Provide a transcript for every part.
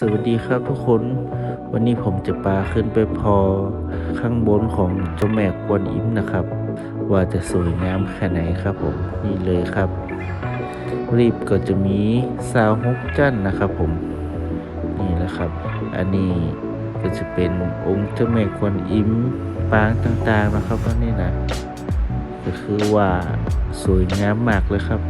สวัสดีครับทุกคน วันนี้ผมจะปาขึ้นไปพอข้างบนของเจ้าแม่กวนอิมนะครับ ว่าจะสวยงามแค่ไหนครับผมนี่เลยครับ รีบก็จะมีซาวฮกจันนะครับผมนี่แหละครับ อันนี้ก็จะเป็นองค์เจ้าแม่กวนอิมปางต่างๆนะครับว่านี่นะก็คือว่าสวยงามมากเลยครับ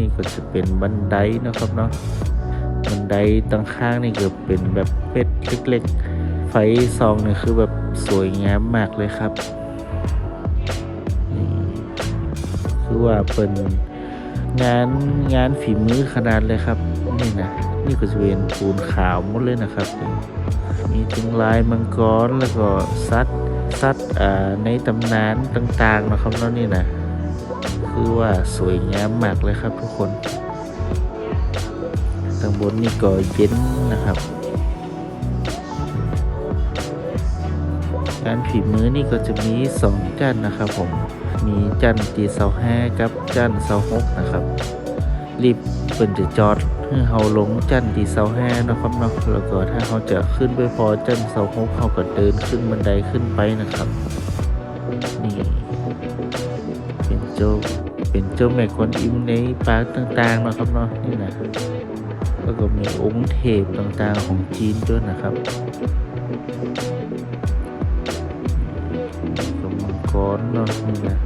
นี่ก็จะเป็นบันไดนะครับเนาะบันไดตั้งข้างนี่ก็เป็นแบบเป็ดเล็กๆ ไฟซองนี่คือแบบสวยงามมากเลยครับนี่คือว่าเป็นงานงานฝีมือขนาดเลยครับนี่นะนี่ก็จะเป็นปูนขาวหมดเลยนะครับ มีถึงลายมังกรแล้วก็ซัดซัดอ่าในตำนานต่างๆนะครับเนาะนี่นะ คือว่าสวยงามมากเลยครับทุกคนทางบนนี่ก็เย็นนะครับงานฝีมือนี่ก็จะมีสองจันนะครับผม มีจันตีเสาห้ากับจันเสาหกนะครับ รีบเป็นจะจอดให้เราลงจันตีเสาห้านะครับเนาะแล้วก็ถ้าเขาจะขึ้นไปพอจันเสาหกเขาก็เดินขึ้นบันไดขึ้นไปนะครับ นี่ จ้าเป็นเจ้าแม่กวนอิมในปางต่างๆนาะครับเนาะนี่นะแล้วก็มีองค์เทพต่างๆของจีนด้วยนะครับก็มังกรเนาะนี่นะ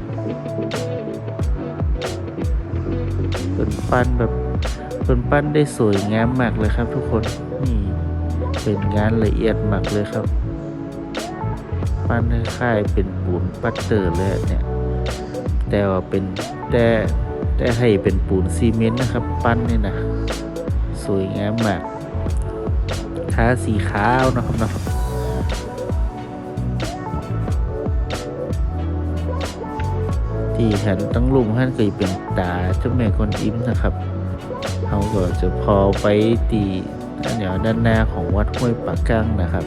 เป็นปั้นแบบเป็นปั้นได้สวยงามมากเลยครับทุกคนนี่เป็นงานละเอียดมากเลยครับ ปั้นคล้ายๆเป็นปูนปัตเตอร์เลยเนี่ย แต่ว่าเป็นแต่แต่ให้เป็นปูนซีเมนต์นะครับ ปั้นนี่นะสวยงามมากทาสีขาวนะครับเนาะที่หันตั้งลุมหันเคยเป็นตาเจ้าแม่คนอิมนะครับเขาก็จะพอไปตีอันเดียวด้านหน้าของวัดห้วยปากกังนะครับ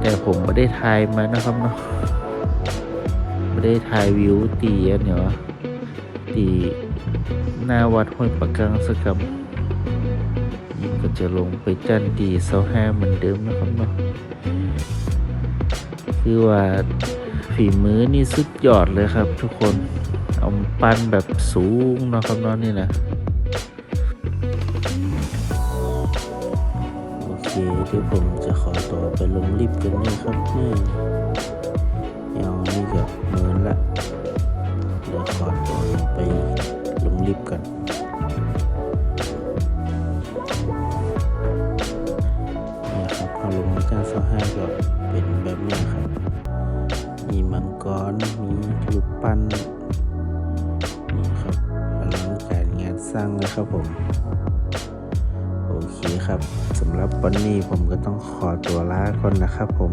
แต่ผมไม่ได้ทายมานะครับเนาะ ไม่ได้ถ่ายวิวตีอันเนาะตีหน้าวัดห้วยปะกังสกกำนี่ก็จะลงไปจันตีเสาห้าเหมือนเดิมนะครับเนาะคือว่าฝีมือนี่สุดยอดเลยครับ ทุกคนเอาปั้นแบบสูงนะครับเนาะนี่นะโอเคเดี๋ยวผมจะขอตัวไปลงลิฟต์กันนี่ครับนี่ เอานี่ก็เหมือนละเดี๋ยวขอตัวไปลงลิฟต์กันนี่ครับพอลงมาจ้าเสาห้าก็เป็นแบบนี้ครับ มีมังกร มีรูปปั้นนี่ครับอลังการงานสร้างเลยครับผมโอเคครับสำหรับวันนี้ผมก็ต้องขอตัวลาก่อนนะครับผม